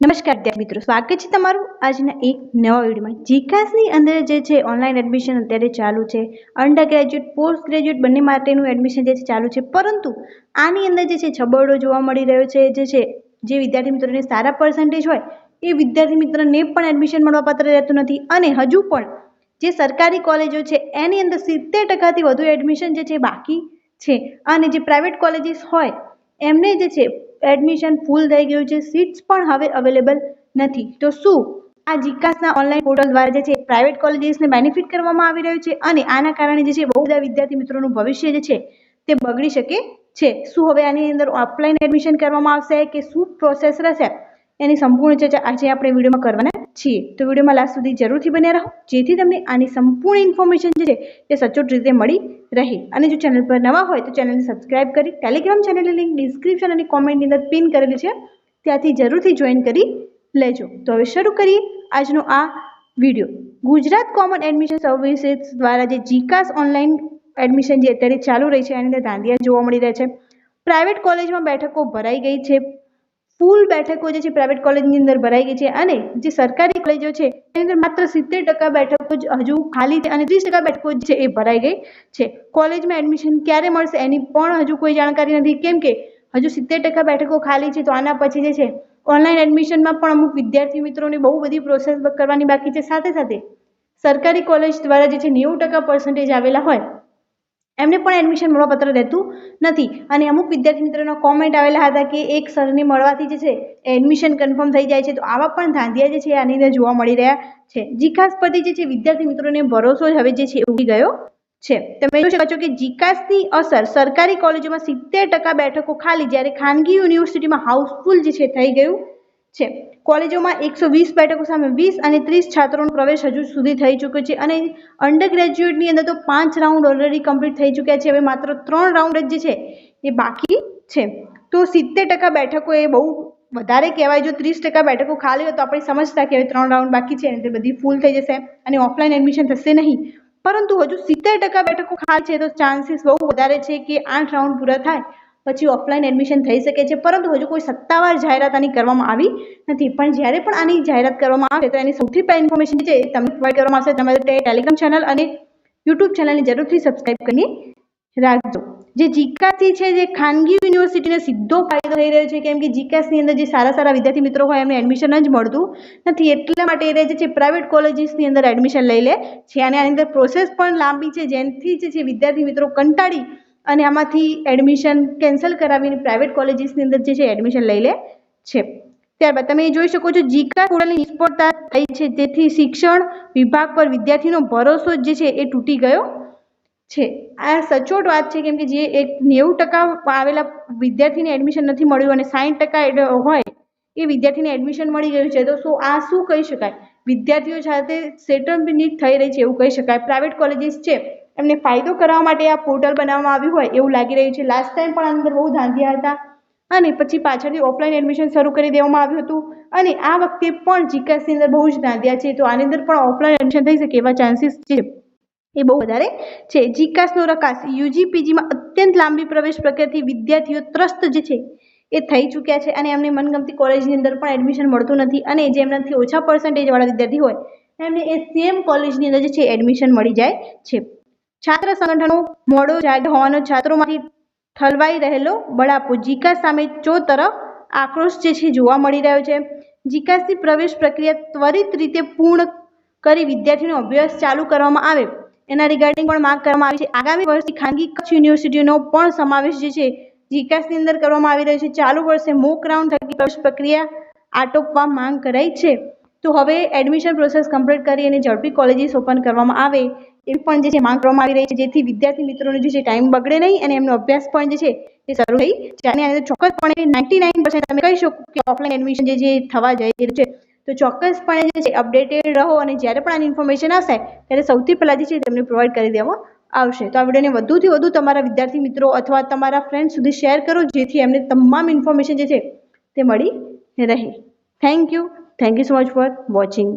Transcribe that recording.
નમસ્કાર વિદ્યાર્થી મિત્રો, સ્વાગત છે તમારું આજના એક નવા વિડીયોમાં. જીકાસની અંદર જે છે ઓનલાઈન એડમિશન અત્યારે ચાલુ છે. અંડર ગ્રેજ્યુએટ પોસ્ટ ગ્રેજ્યુએટ બંને માટેનું એડમિશન જે છે ચાલુ છે. પરંતુ આની અંદર જે છે છબરડો જોવા મળી રહ્યો છે. જે છે, જે વિદ્યાર્થી મિત્રોને સારા પર્સન્ટેજ હોય, એ વિદ્યાર્થી મિત્રને પણ એડમિશન મળવાપાત્ર રહેતું નથી. અને હજુ પણ જે સરકારી કોલેજો છે, એની અંદર સિત્તેર ટકાથી વધુ એડમિશન જે છે બાકી છે. અને જે પ્રાઇવેટ કોલેજીસ હોય, એમને જે છે એડમિશન ફૂલ થઈ ગયું છે. સીટ્સ પણ હવે અવેલેબલ નથી. તો શું? આ જીકાસના ઓનલાઈન પોર્ટલ દ્વારા જે છે પ્રાઇવેટ કોલેજીસને બેનિફિટ કરવામાં આવી રહ્યું છે અને આના કારણે જે છે, બહુ બધા વિદ્યાર્થી મિત્રોનું ભવિષ્ય જે છે, તે બગડી શકે છે. શું હવે આની અંદર ઓફલાઈન એડમિશન કરવામાં આવશે કે શું પ્રોસેસ રહેશે? એની સંપૂર્ણ ચર્ચા આજે આપણે વિડીયોમાં કરવાના છીએ. તો વિડીયોમાં લાસ્ટ સુધી જરૂરથી બન્યા રહો. જેથી તમને આની સંપૂર્ણ ઇન્ફોર્મેશન જે છે, તે સચોટ રીતે મળી રહે. અને જો ચેનલ પર નવા હોય, તો ચેનલને સબસ્ક્રાઇબ કરી ટેલિગ્રામ ચેનલની લિંક ડિસ્ક્રિપ્શન અને કોમેન્ટની અંદર પિન કરેલી છે, ત્યાંથી જરૂરથી જોઈન કરી લેજો. તો હવે શરૂ કરીએ આજનો આ video. Gujarat common admission services દ્વારા જે જીકાસ ઓનલાઈન એડમિશન જે અત્યારે ચાલુ રહી છે, એની અંદર ધાંધિયા જોવા મળી રહ્યા છે. પ્રાઇવેટ કોલેજમાં બેઠકો ભરાઈ ગઈ છે. ફૂલ બેઠકો જે છે પ્રાઇવેટ કોલેજની અંદર ભરાઈ ગઈ છે અને જે સરકારી કોલેજો છે, એની અંદર માત્ર સિત્તેર ટકા બેઠકો જ હજુ ખાલી છે અને ત્રીસ ટકા બેઠકો છે, એ ભરાઈ ગઈ છે. કોલેજમાં એડમિશન ક્યારે મળશે એની પણ હજુ કોઈ જાણકારી નથી. કેમ કે હજુ સિત્તેર ટકા બેઠકો ખાલી છે તો આના પછી જે છે ઓનલાઈન એડમિશનમાં પણ અમુક વિદ્યાર્થી મિત્રોને બહુ બધી પ્રોસેસ કરવાની બાકી છે. સાથે સાથે સરકારી કોલેજ દ્વારા જે છે, નેવું ટકા પર્સન્ટેજ આવેલા હોય એમને પણ એડમિશન મળવાપત્ર રહેતું નથી. અને અમુક વિદ્યાર્થી મિત્રોનો કોમેન્ટ આવેલા હતા કે એક સરને મળવાથી જે છે એડમિશન કન્ફર્મ થઈ જાય છે. તો આવા પણ ધાંધિયા જે છે, આની જોવા મળી રહ્યા છે. જીકાસ પરથી જે છે, વિદ્યાર્થી મિત્રોને ભરોસો હવે જે છે ઉડી ગયો છે. તમે જોઈ શકો છો કે જીકાસની અસર સરકારી કોલેજોમાં સિત્તેર ટકા બેઠકો ખાલી જ્યારે ખાનગી યુનિવર્સિટીમાં હાઉસફુલ જે છે, થઈ ગયું છે. કોલેજોમાં એકસો વીસ બેઠકો સામે વીસ અને ત્રીસ છાત્રોનો પ્રવેશ હજુ સુધી થઈ ચૂક્યો છે અને અંડર ગ્રેજ્યુએટની અંદર તો પાંચ રાઉન્ડ ઓલરેડી કમ્પ્લીટ થઈ ચૂક્યા છે. હવે માત્ર ત્રણ રાઉન્ડ જ જે છે એ બાકી છે. તો સિત્તેર ટકા બેઠકો એ બહુ વધારે કહેવાય. જો ત્રીસ ટકા બેઠકો ખાલી હોય તો આપણે સમજતા કે હવે ત્રણ રાઉન્ડ બાકી છે અને તે બધી ફૂલ થઈ જશે અને ઓફલાઈન એડમિશન થશે નહીં. પરંતુ હજુ સિત્તેર ટકા બેઠકો ખાલી છે તો ચાન્સીસ બહુ વધારે છે કે આઠ રાઉન્ડ પૂરા થાય. પછી ઓફલાઈન એડમિશન થઈ શકે છે, પરંતુ હજુ કોઈ સત્તાવાર જાહેરાત આની કરવામાં આવી નથી. પણ જ્યારે પણ આની જાહેરાત કરવામાં આવે તો એની સૌથી પહેલી ઇન્ફોર્મેશન છે, તમને પ્રોવાઈડ કરવામાં આવશે, તમારે ટેલિગ્રામ ચેનલ અને યુટ્યુબ ચેનલને જરૂરથી સબસ્ક્રાઈબ કરીને રાખજો. જે જીકાસી છે, જે ખાનગી યુનિવર્સિટીને સીધો ફાયદો થઈ રહ્યો છે, કેમ કે જીકાસની અંદર જે સારા સારા વિદ્યાર્થી મિત્રો હોય, એમને એડમિશન જ મળતું નથી. એટલા માટે એ જે છે પ્રાઇવેટ કોલેજીસની અંદર એડમિશન લઈ લે. છે અને આની અંદર પ્રોસેસ પણ લાંબી છે, જેનાથી જે છે, વિદ્યાર્થી મિત્રો કંટાળી અને આમાંથી એડમિશન કેન્સલ કરાવીને પ્રાઇવેટ કોલેજીસની અંદર જે છે એડમિશન લઈ લે છે. ત્યારબાદ તમે જોઈ શકો છો, જીકા પોર્ટલની નિષ્ફળતા થઈ છે. તેથી શિક્ષણ વિભાગ પર વિદ્યાર્થીનો ભરોસો જે છે એ તૂટી ગયો છે. આ સચોટ વાત છે કેમ કે જે એક નેવું ટકા આવેલા વિદ્યાર્થીને એડમિશન નથી મળ્યું અને સાઠ ટકા હોય એ વિદ્યાર્થીને એડમિશન મળી ગયું છે. તો શું આ શું કહી શકાય? વિદ્યાર્થીઓ સાથે સેટલમેન્ટ થઈ રહી છે એવું કહી શકાય. પ્રાઇવેટ કોલેજીસ છે એમને ફાયદો કરવા માટે આ પોર્ટલ બનાવવામાં આવ્યું હોય એવું લાગી રહ્યું છે. લાસ્ટ ટાઈમ પણ અંદર બહુ ધાંધ્યા હતા. અને પછી પાછળથી ઓફલાઈન એડમિશન શરૂ કરી દેવામાં આવ્યું હતું. અને આ વખતે પણ જીકાસની અંદર બહુ જ ધાંધિયા છે. તો આની અંદર પણ ઓફલાઈન એડમિશન થઈ શકે એવા ચાન્સીસ છે. એ બહુ વધારે છે. જીકાસનો રકાસ યુજી પીજીમાં અત્યંત લાંબી પ્રવેશ પ્રક્રિયાથી વિદ્યાર્થીઓ ત્રસ્ત જે છે એ થઈ ચૂક્યા છે. અને એમને મનગમતી કોલેજની અંદર પણ એડમિશન મળતું નથી. અને જેમનાથી ઓછા પર્સન્ટેજવાળા વિદ્યાર્થી હોય એમને એ સેમ કોલેજની અંદર જે છે એડમિશન મળી જાય છે. છાત્ર સંગઠનો મોડો જાગ્યો હોવાનો છાત્રોમાંથી ઠલવાઈ રહેલો બળાપો જીકાસ સામે ચો તરફ આક્રોશ જે છે જોવા મળી રહ્યો છે. જીકાસની પ્રવેશ પ્રક્રિયા ત્વરિત રીતે પૂર્ણ કરી વિદ્યાર્થીનો અભ્યાસ ચાલુ કરવામાં આવે. એના રિગાર્ડિંગ પણ માંગ કરવામાં આવી છે. આગામી વર્ષથી ખાનગી કચ્છ યુનિવર્સિટીનો પણ સમાવેશ જે છે જીકાસની અંદર કરવામાં આવી રહ્યો છે. ચાલુ વર્ષે મોક રાઉન્ડ થકી પ્રવેશ પ્રક્રિયા આટોપવા માંગ કરાઈ છે. તો હવે એડમિશન પ્રોસેસ કમ્પ્લીટ કરી અને ઝડપી કોલેજીસ ઓપન કરવામાં આવે. એવી પણ જે છે માંગ કરવામાં આવી રહી છે, જેથી વિદ્યાર્થી મિત્રોનો જે છે ટાઈમ બગડે નહીં અને એમનો અભ્યાસ પણ જે છે એ શરૂ થઈ જાય. અને ચોક્કસપણે નાઇન્ટી નાઇન પર્સન્ટ તમે કહી શકો કે ઓફલાઈન એડમિશન જે થવા જઈ છે. તો ચોક્કસપણે જે છે અપડેટેડ રહો અને જ્યારે પણ આની ઇન્ફોર્મેશન આવશે ત્યારે સૌથી પહેલાં જે છે તેમને પ્રોવાઈડ કરી દેવામાં આવશે. તો આ વિડીયોને વધુથી વધુ તમારા વિદ્યાર્થી મિત્રો અથવા તમારા ફ્રેન્ડ સુધી શેર કરો, જેથી એમને તમામ ઇન્ફોર્મેશન જે છે તે મળી રહે. Thank you thank you so much for watching